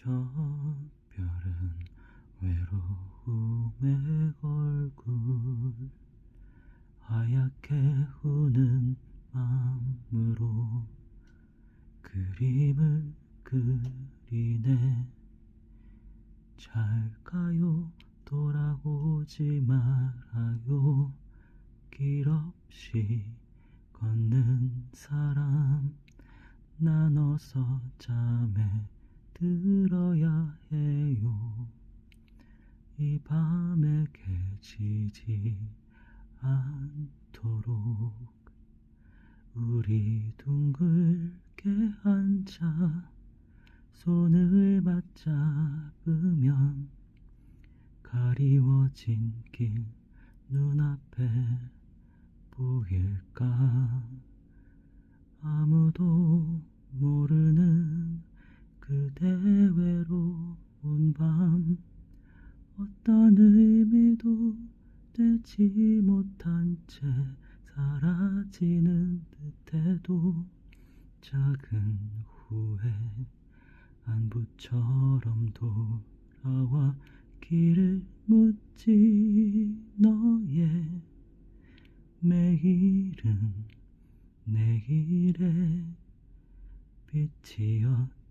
저 별은 외로움의 얼굴. 하얗게 우는 마음으로 그림을 그리네. 잘 가요? 돌아오지 말아요. 길 없이 걷는 사람 나눠서 잠에 들어야 해요 이 밤에 깨지지 않도록 우리 둥글게 앉아 손을 맞잡으면 가리워진 길 눈앞에 보일까? 아무도 어떤 의미도 되지 못한 채 사라지는 듯해도 작은 후회 안부처럼 돌아와 길을 묻지 너의 매일은 내일의 빛이었다고